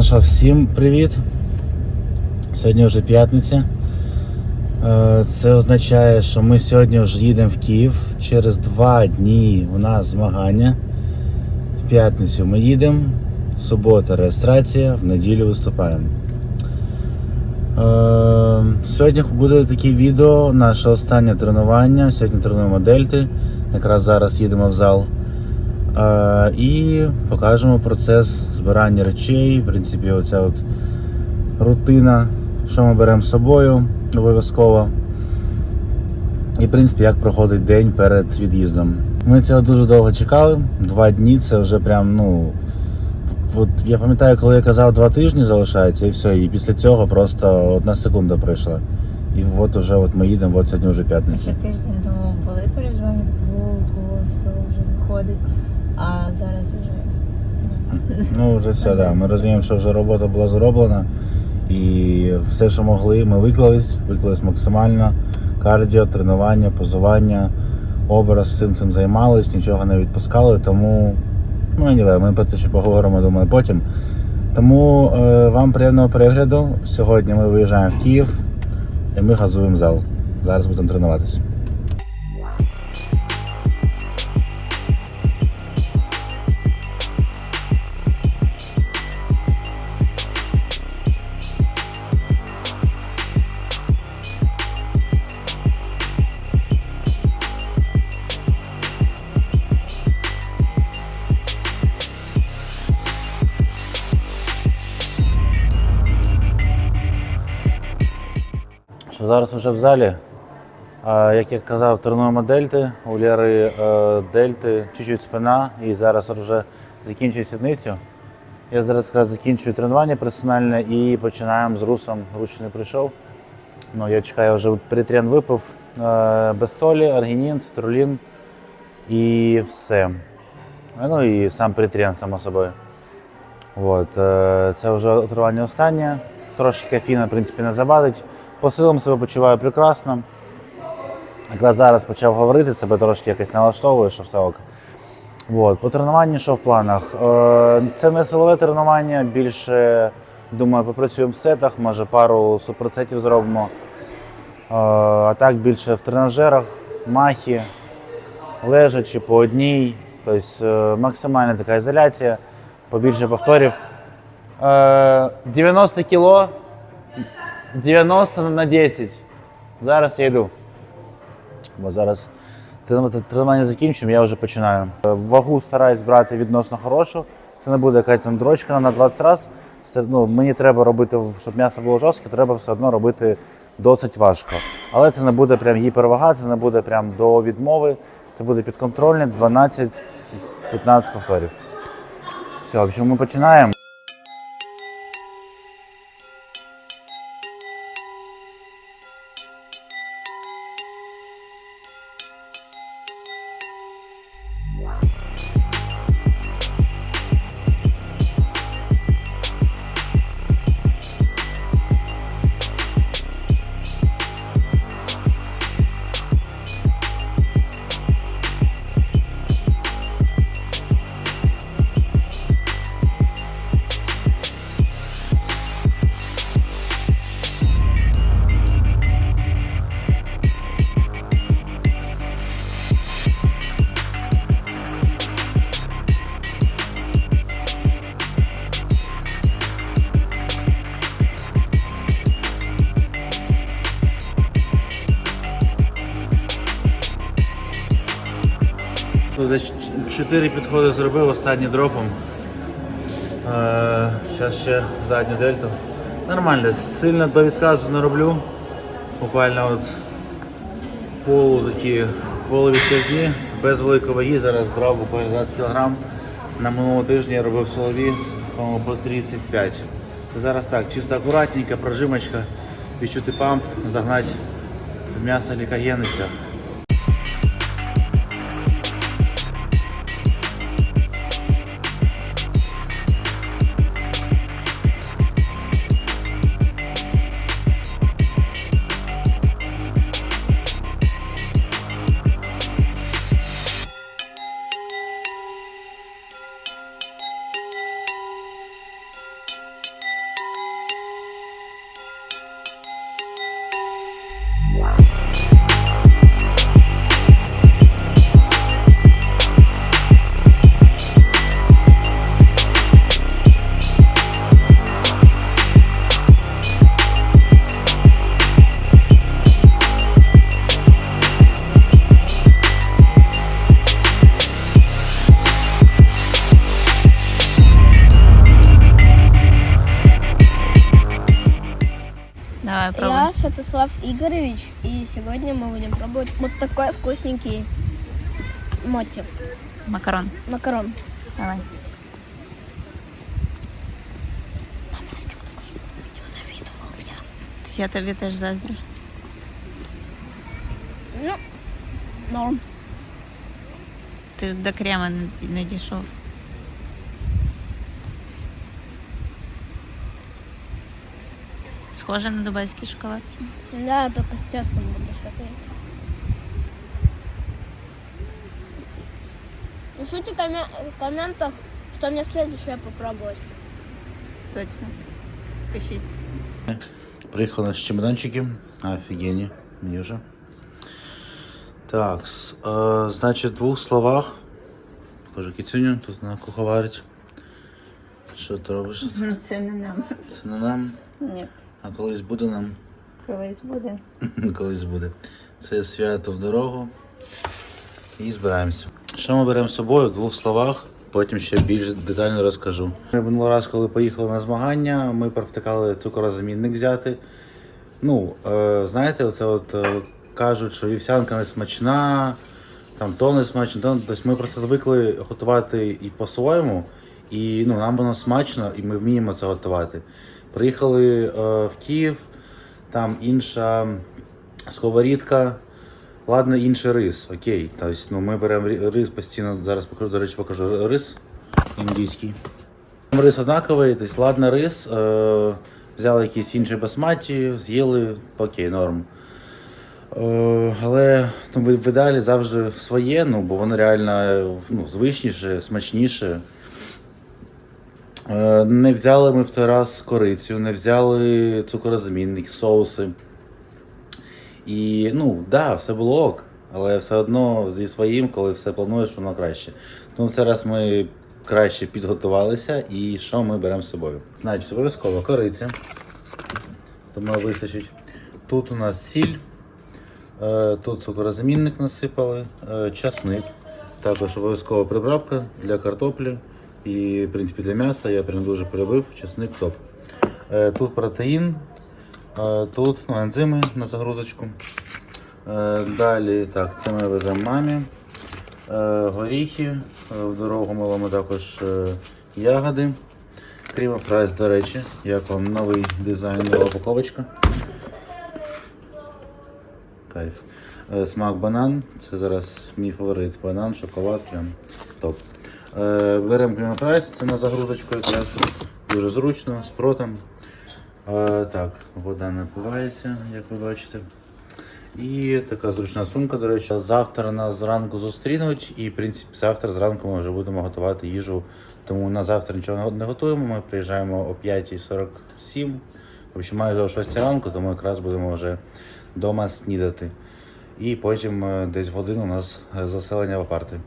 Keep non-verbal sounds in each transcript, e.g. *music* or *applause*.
ну що, всім привіт. Сьогодні вже п'ятниця. Це означає, що ми сьогодні вже їдемо в Київ. Через два дні у нас змагання. В п'ятницю ми їдемо, субота реєстрація, в неділю виступаємо. Е, Сьогодні буде таке відео, наше останнє тренування. Сьогодні тренуємо дельти. Якраз зараз їдемо в зал. Е, І покажемо процес збирання речей. В принципі, оця от рутина, що ми беремо з собою обов'язково. І, в принципі, як проходить день перед від'їздом. Ми цього дуже довго чекали. Два дні це вже прям, ну. От я пам'ятаю, коли я казав два тижні залишається, і все. І після цього просто одна секунда пройшла. І от уже от ми їдемо, от сьогодні вже п'ятниця. Ще тиждень тому Ну, вже все, да. Ми розуміємо, що вже робота була зроблена. І все, що могли, ми виклались, виклались максимально. Кардіо, тренування, позування, образ, всім цим займались, нічого не відпускали, тому ну anyway, ми про це ще поговоримо, думаю, потім. Тому е, вам приємного перегляду. Сьогодні ми виїжджаємо в Київ і ми газуємо зал. Зараз будемо тренуватися. Зараз вже в залі. Як я казав, тренуємо дельти. У Лєри е, дельти, чуть-чуть спина, і зараз вже закінчую сідницю. Я зараз якраз закінчую тренування персональне і починаємо з русом. Руч не прийшов. Ну, я чекаю, вже притрен випив е, без солі, аргінін, цитрулін і все. Ну і сам притрен, само собою. От, е, це вже тренування останнє. Трошки кофеїна, в принципі, не завадить. По силам себе почуваю прекрасно. Якраз зараз почав говорити, себе трошки якось налаштовую, що все ок. От. По тренуванню, що в планах? Е, Це не силове тренування, більше, думаю, попрацюємо в сетах, може пару суперсетів зробимо. Е, А так більше в тренажерах, махи, лежачи по одній. Тобто е, максимальна така ізоляція, побільше повторів. Е, 90 кіло 90 на 10. Зараз я йду. Бо зараз тренування закінчимо, я вже починаю. Вагу стараюсь брати відносно хорошу. Це не буде якась там дрочка на 20 разів. Ну, мені треба робити, щоб м'ясо було жорстке, треба все одно робити досить важко. Але це не буде прям гіпервага, це не буде прям до відмови. Це буде підконтрольне 12-15 повторів. Все, в общем, ми починаємо. Тут десь чотири підходи зробив останній дропом. Зараз ще задню дельту. Нормально, сильно до відказу не роблю. Буквально от полу такі полувідказні, без великої ваги. Зараз брав буквально 20 кг. На минулому тижні я робив по-моєму, по 35. Зараз так, чисто акуратненько, прожимочка, відчути памп, загнати в м'ясо лікоген Игоревич, и сегодня мы будем пробовать вот такой вкусненький мотти, Макарон. макарон. Давай. Я тобі теж заздрю. Ну, норм. Ти ж до крема не дійшов. Схоже на дубайський шоколад. Да, только с тестом буду что-то. Пишите коме- в комментах, что мне следующее попробовать. Точно. Пишіть. Приїхали з чемоданчики. Офігенні. Мені вже. Так, с- е, значить, в двох словах. Покажи кицюню, тут на куховарить. Що ти робиш? Ну це не нам. Це не нам, Ні. А колись буде нам. Колись буде. *laughs* Колись буде. Це свято в дорогу. І збираємося. Що ми беремо з собою в двох словах, потім ще більш детально розкажу. Минулий раз, коли поїхали на змагання, ми провтикали цукорозамінник взяти. Ну, е, знаєте, оце от е, кажуть, що вівсянка не смачна, там то не смачно, то тобто ми просто звикли готувати і по-своєму, і ну, нам воно смачно, і ми вміємо це готувати. Приїхали е, в Київ, там інша сковорідка, ладно, інший рис, окей. Тобто, ну, ми беремо рис постійно, зараз покажу, до речі, покажу рис індійський. Рис однаковий, тобто, ладно, рис, е, взяли якісь інші басматі, з'їли, окей, норм. Е, але ну, в ідеалі завжди своє, ну, бо воно реально ну, звичніше, смачніше. Е, Не взяли ми в той раз корицю, не взяли цукорозамінник, соуси. І ну, да, все було ок, але все одно зі своїм, коли все плануєш, воно краще. Тому в цей раз ми краще підготувалися і що ми беремо з собою? Значить, обов'язково кориця. Тому вистачить. Тут у нас сіль, е, тут цукорозамінник насипали, е, часник. Також обов'язкова приправка для картоплі і, в принципі, для м'яса. Я прям дуже полюбив. Часник топ. Е, Тут протеїн, е, тут ну, ензими на загрузочку. Е, Далі, так, це ми веземо мамі. Горіхи. В дорогу ми веземо також ягоди. Кріма прайс, до речі, як вам новий дизайн, нова упаковочка. Кайф. Смак банан. Це зараз мій фаворит. Банан, шоколад, прям топ. Е, Беремо Кріма прайс, це на загрузочку якраз. Дуже зручно, з. Е, Так, вода напивається, як ви бачите. І така зручна сумка, до речі. Завтра нас зранку зустрінуть, і в принципі завтра зранку ми вже будемо готувати їжу. Тому на завтра нічого не готуємо. Ми приїжджаємо о 5.47, в майже о 6 ранку, тому якраз будемо вже вдома снідати. І потім е, десь в годину у нас заселення в апарти.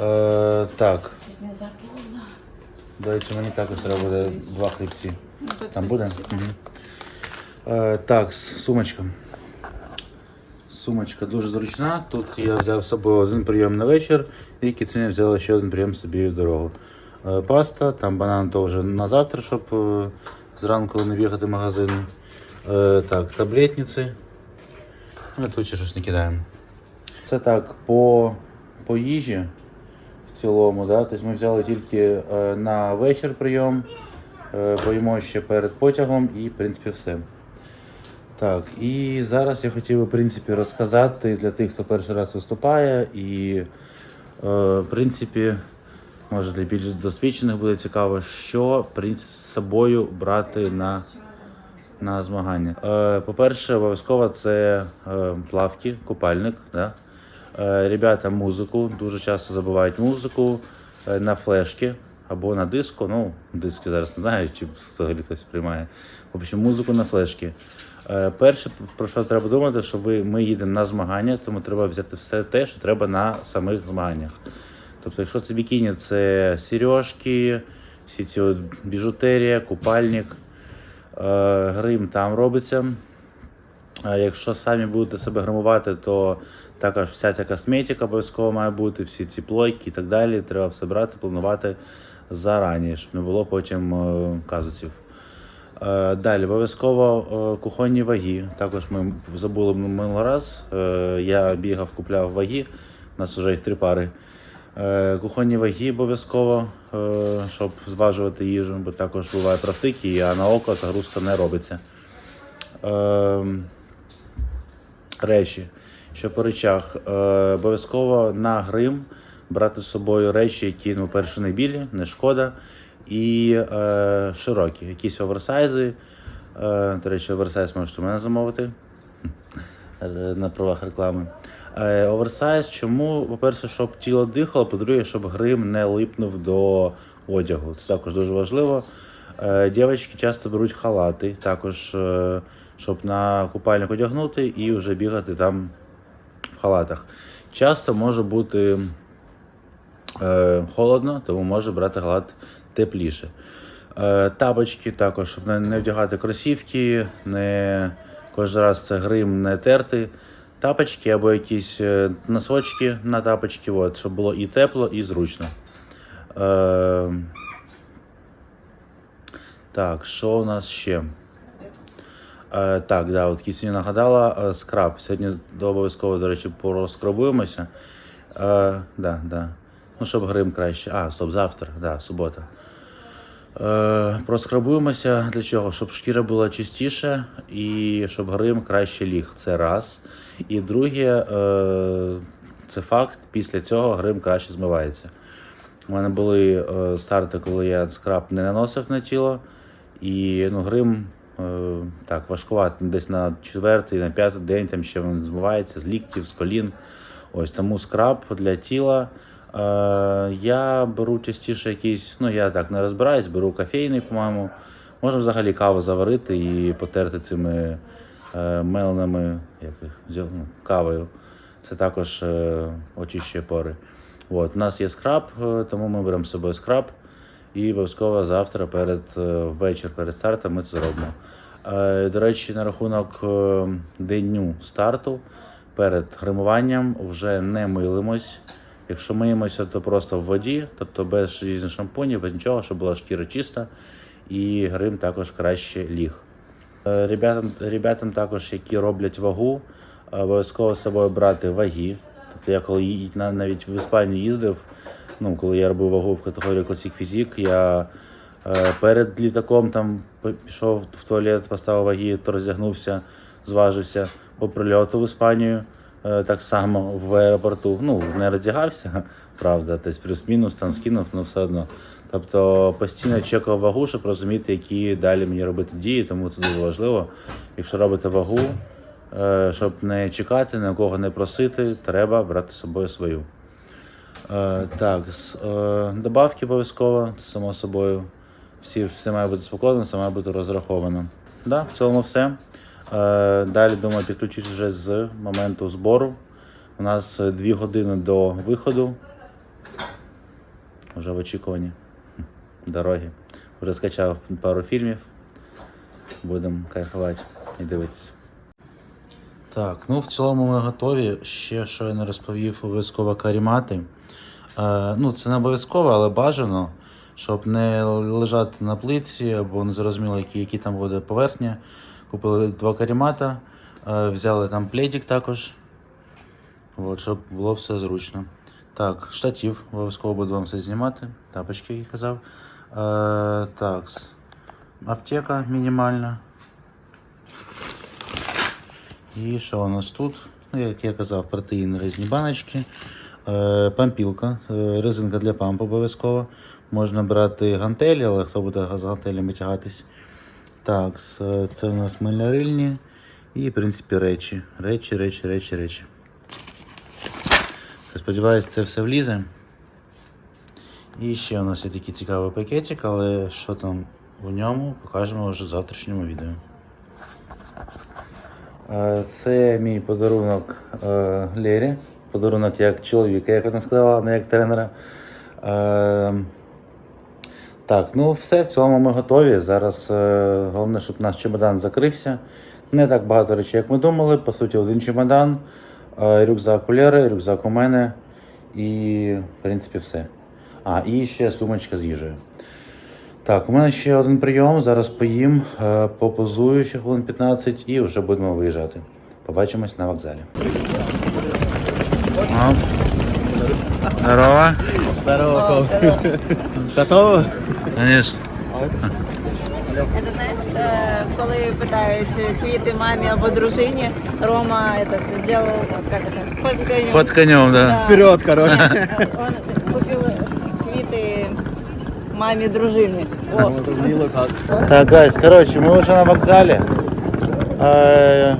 Е, так. До речі, мені також треба буде два хлібці. Там буде? Угу. Е, так, сумочка. Сумочка дуже зручна. Тут я взяв з собою один прийом на вечір, і кіцюня взяла ще один прийом собі в дорогу. Е, паста, там банан теж на завтра, щоб е, зранку не бігати в магазини. Е, так, таблетниці. Ну, тут ще щось не кидаємо. Це так, по, по їжі в цілому. Да? Тобто ми взяли тільки е, на вечір прийом, е, поїмо ще перед потягом і, в принципі, все. Так, і зараз я хотів в принципі, розказати для тих, хто перший раз виступає, і, е, в принципі, може для більш досвідчених буде цікаво, що з собою брати на, на змагання. По-перше, обов'язково це плавки, купальник. Да? Е, ребята музику, дуже часто забувають музику е, на флешки або на диску. Ну, диски зараз не знаю, чи взагалі хтось приймає. В общем, музику на флешки. Е, Перше, про що треба думати, що ви, ми їдемо на змагання, тому треба взяти все те, що треба на самих змаганнях. Тобто, якщо це бікіні, це сережки, всі ці біжутерія, купальник, грим там робиться. Якщо самі будете себе гримувати, то також вся ця косметика обов'язково має бути, всі ці плойки і так далі. Треба все брати, планувати зарані, щоб не було потім е, казусів. Е, Далі обов'язково е, кухонні ваги. Також ми забули минулий раз. Я бігав, купляв ваги. У нас вже їх три пари. Кухонні ваги обов'язково, щоб зважувати їжу, бо також буває практики, а на око загрузка не робиться. Речі. Що по речах, е, обов'язково на грим брати з собою речі, які, ну, перше, не білі, не шкода, і е, широкі, якісь оверсайзи. Е, до речі, оверсайз можете у мене замовити е, на правах реклами. Е, оверсайз, чому? По-перше, щоб тіло дихало, по-друге, щоб грим не липнув до одягу. Це також дуже важливо. Е, Дівчатки часто беруть халати, також, е, щоб на купальник одягнути і вже бігати там в халатах. Часто може бути е, холодно, тому може брати халат тепліше. Е, тапочки також, щоб не, вдягати кросівки, не кожен раз це грим не терти. Тапочки або якісь е, носочки на тапочки, от, щоб було і тепло, і зручно. Е, так, що у нас ще? Е, так, да, от Кісіні нагадала е, скраб. Сьогодні обов'язково, до речі, порозкрабуємося. Е, да, да. Ну, щоб грим краще. А, стоп, завтра, да, субота. Е, проскрабуємося для чого? Щоб шкіра була чистіша і щоб грим краще ліг. Це раз. І друге, е, це факт, після цього грим краще змивається. У мене були е, старти, коли я скраб не наносив на тіло, і ну, грим так, важкувато. Десь на четвертий, на п'ятий день там ще він змивається з ліктів, з колін. Ось тому скраб для тіла. Е, я беру частіше якийсь, ну я так не розбираюсь, беру кофейний, по-моєму. Можна взагалі каву заварити і потерти цими е, меленими як їх, ну, кавою. Це також е, очищує пори. От, у нас є скраб, е, тому ми беремо з собою скраб. І обов'язково завтра перед е, вечір перед стартом ми це зробимо. Е, До речі, на рахунок е, дню старту перед гримуванням вже не милимось. Якщо миємося, то просто в воді, тобто без різних шампунів, без нічого, щоб була шкіра чиста, і грим також краще ліг. Ребятам, ребятам також, які роблять вагу, обов'язково з собою брати ваги. Тобто я коли навіть в Іспанію їздив, ну, коли я робив вагу в категорії Classic Physique, я е, перед літаком там пішов в туалет, поставив ваги, то роздягнувся, зважився по прильоту в Іспанію. е, Так само в аеропорту. Ну, не роздягався, правда, десь плюс-мінус там скинув, але все одно. Тобто постійно чекав вагу, щоб розуміти, які далі мені робити дії, тому це дуже важливо. Якщо робите вагу, е, щоб не чекати, ні у кого не просити, треба брати з собою свою. Е, Так, е, добавки обов'язково, само собою. Всі, все має бути спокійно, все має бути розраховано. Да, в цілому все. Е, Далі, думаю, підключусь вже з моменту збору. У нас е, дві години до виходу. Вже в очікуванні дороги. Вже скачав пару фільмів. Будемо кайфувати і дивитися. Так, ну в цілому ми готові. Ще що я не розповів, обов'язково карімати. Е, ну, це не обов'язково, але бажано, щоб не лежати на плитці або не зрозуміло, які, які там буде поверхня. Купили два карімата, е, взяли там пледик також. От, щоб було все зручно. Так, штатив, обов'язково буду вам все знімати. Тапочки, як я казав. Е, так, аптека мінімальна. І що у нас тут? Ну, як я казав, протеїни різні баночки. Е, пампілка, е, резинка для памп обов'язково. Можна брати гантелі, але хто буде з гантелями тягатись. Так, це у нас малярильні і, в принципі, речі. Речі, речі, речі, речі. Сподіваюсь, це все влізе. І ще у нас є такий цікавий пакетик, але що там в ньому, покажемо вже в завтрашньому відео. Е, Це мій подарунок е, Лері. Подарунок як чоловіка, як вона сказала, не як тренера. Е, Так, ну все, в цілому ми готові. Зараз головне, щоб наш чемодан закрився. Не так багато речей, як ми думали. По суті, один чемодан, рюкзак у Лєри, рюкзак у мене і, в принципі, все. А, і ще сумочка з їжею. Так, у мене ще один прийом. Зараз поїм, е, попозую ще хвилин 15 і вже будемо виїжджати. Побачимось на вокзалі. Здорово. Здорово, Готово? Конечно. Це знаєш, е, коли питають квіти мамі або дружині, Рома этот, зробив, як це, под конем. Под конем, да. Да. Вперед, короче. Он купив квіти мамі дружини. О, Так, гайс, коротше, ми вже на вокзалі. Е,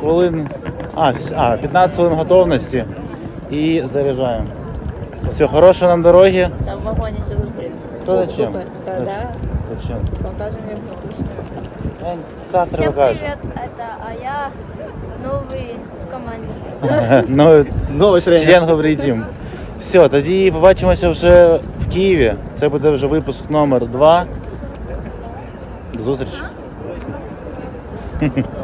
хвилин. А, вс- а, 15 хвилин готовності. І заряджаємо. Все, хорошої нам дороги. там в вагоні ще зустрінемося. Та зачем? Та, да, Зачем? покажемо, як. Е, Завтра Всем покажемо. привет, это а я новый в команде. Ну, *laughs* Новий член говорить їм. Все, тоді побачимося вже Києві. Це буде вже випуск номер 2. До зустрічі. *laughs*